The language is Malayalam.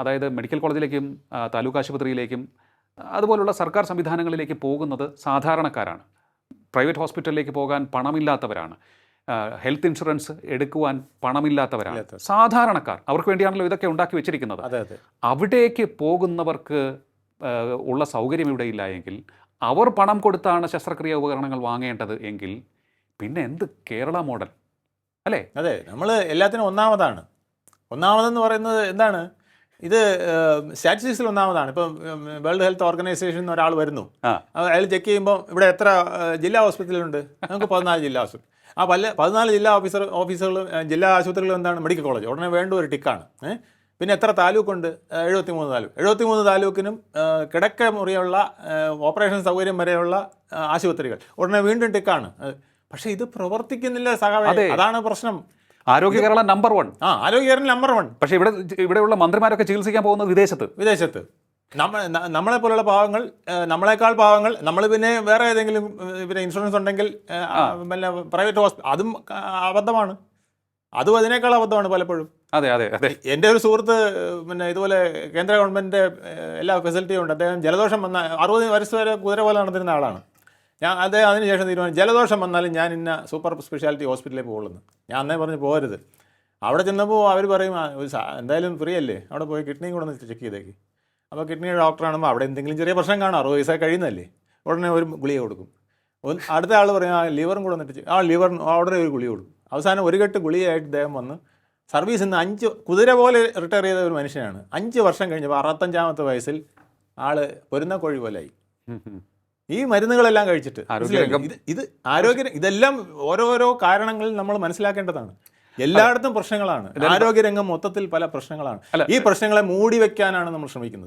അതായത് മെഡിക്കൽ കോളേജിലേക്കും താലൂക്ക് ആശുപത്രിയിലേക്കും അതുപോലുള്ള സർക്കാർ സംവിധാനങ്ങളിലേക്ക് പോകുന്നത് സാധാരണക്കാരാണ്. പ്രൈവറ്റ് ഹോസ്പിറ്റലിലേക്ക് പോകാൻ പണമില്ലാത്തവരാണ്. ഹെൽത്ത് ഇൻഷുറൻസ് എടുക്കുവാൻ പണമില്ലാത്തവരാണ്. സാധാരണക്കാർ. അവർക്ക് വേണ്ടിയാണല്ലോ ഇതൊക്കെ ഉണ്ടാക്കി വെച്ചിരിക്കുന്നത്. അതെ അതെ. അവിടേക്ക് പോകുന്നവർക്ക് ഉള്ള സൗകര്യം ഇവിടെ ഇല്ല എങ്കിൽ അവർ പണം കൊടുത്താണ് ശസ്ത്രക്രിയ ഉപകരണങ്ങൾ വാങ്ങേണ്ടത് എങ്കിൽ പിന്നെ എന്ത് കേരള മോഡൽ? അല്ലേ? അതെ നമ്മൾ എല്ലാത്തിനും ഒന്നാമതാണ്. ഒന്നാമതെന്ന് പറയുന്നത് എന്താണ്? ഇത് സ്റ്റാറ്റിസ്റ്റിക്സിൽ ഒന്നാമതാണ്. ഇപ്പം വേൾഡ് ഹെൽത്ത് ഓർഗനൈസേഷൻ ഒരാൾ വരുന്നു. അയാൾ ചെക്ക് ചെയ്യുമ്പോൾ ഇവിടെ എത്ര ജില്ലാ ഹോസ്പിറ്റലുണ്ട്? നമുക്ക് പതിനാല് ജില്ലാ ഹോസ്പിറ്റൽ. ആ പല പതിനാല് ജില്ലാ ഓഫീസർ ഓഫീസുകളും ജില്ലാ ആശുപത്രികളും എന്താണ്? Medical college. ഉടനെ വേണ്ട ഒരു ടിക്കാണ്. പിന്നെ എത്ര താലൂക്കുണ്ട്? എഴുപത്തി മൂന്ന് താലൂക്ക്. എഴുപത്തി മൂന്ന് താലൂക്കിനും കിടക്ക മുറിയുള്ള ഓപ്പറേഷൻ സൗകര്യം വരെയുള്ള ആശുപത്രികൾ. ഉടനെ വീണ്ടും ടിക്കാണ്. പക്ഷേ ഇത് പ്രവർത്തിക്കുന്നില്ല സഹായം. അതാണ് പ്രശ്നം. ആരോഗ്യ കേരള നമ്പർ വൺ ആ ആരോഗ്യ കേരള നമ്പർ വൺ പക്ഷേ ഇവിടെ ഇവിടെയുള്ള മന്ത്രിമാരൊക്കെ ചികിത്സിക്കാൻ പോകുന്നത് വിദേശത്ത്. വിദേശത്ത്. നമ്മ നമ്മളെ പോലുള്ള പാവങ്ങൾ നമ്മളെക്കാൾ പാവങ്ങൾ നമ്മൾ പിന്നെ വേറെ ഏതെങ്കിലും പിന്നെ ഇൻഷുറൻസ് ഉണ്ടെങ്കിൽ പിന്നെ പ്രൈവറ്റ് ഹോസ്പിറ്റൽ അതും അബദ്ധമാണ്. അതും അതിനേക്കാൾ അബദ്ധമാണ് പലപ്പോഴും. അതെ അതെ അതെ. എന്റെ ഒരു സുഹൃത്ത് പിന്നെ ഇതുപോലെ കേന്ദ്ര ഗവൺമെന്റ് എല്ലാ ഫെസിലിറ്റിയും ഉണ്ട്. അദ്ദേഹം ജലദോഷം വന്ന അറുപത് വയസ്സ് വരെ കുതിര പോലെ നടന്നിരുന്ന ആളാണ്. ഞാൻ അദ്ദേഹം അതിനുശേഷം തീരുമാനം ജലദോഷം വന്നാലും ഞാൻ ഇന്ന സൂപ്പർ സ്പെഷ്യാലിറ്റി ഹോസ്പിറ്റലിൽ പോകുള്ളൂ. ഞാൻ അന്നേ പറഞ്ഞ് പോകരുത് അവിടെ ചെന്നപ്പോൾ അവർ പറയും ഒരു എന്തായാലും ഫ്രീ അല്ലേ? അവിടെ പോയി കിഡ്നിയും കൂടെ ഒന്ന് ചെക്ക് ചെയ്തേക്ക്. അപ്പോൾ കിഡ്നി ഡോക്ടറാണുമ്പോൾ അവിടെ എന്തെങ്കിലും ചെറിയ പ്രശ്നം കാണും. അറുപത് വയസ്സായി കഴിയുന്നതല്ലേ? ഉടനെ ഒരു ഗുളിക കൊടുക്കും. അടുത്ത ആൾ പറയും ആ ലിവറും കൂടെ വന്നിട്ട് ആ ലിവർ ഉടനെ ഒരു ഗുളിക കൊടുക്കും. അവസാനം ഒരു കെട്ട് ഗുളികയായിട്ട് ദേഹം വന്ന് സർവീസിൽ നിന്ന് അഞ്ച് കുതിര പോലെ റിട്ടയർ ചെയ്ത ഒരു മനുഷ്യനാണ്. അഞ്ച് വർഷം കഴിഞ്ഞപ്പോൾ അറുപത്തഞ്ചാമത്തെ വയസ്സിൽ ആൾ പൊരുന്ന കോഴി ഉം. ഈ മരുന്നുകളെല്ലാം കഴിച്ചിട്ട്. ഇത് ആരോഗ്യ ഇതെല്ലാം ഓരോരോ കാരണങ്ങളിൽ നമ്മൾ മനസ്സിലാക്കേണ്ടതാണ്. എല്ലായിടത്തും പ്രശ്നങ്ങളാണ്. ആരോഗ്യരംഗം മൊത്തത്തിൽ പല പ്രശ്നങ്ങളാണ്. ഈ പ്രശ്നങ്ങളെ മൂടി വെക്കാനാണ് നമ്മൾ ശ്രമിക്കുന്നത്.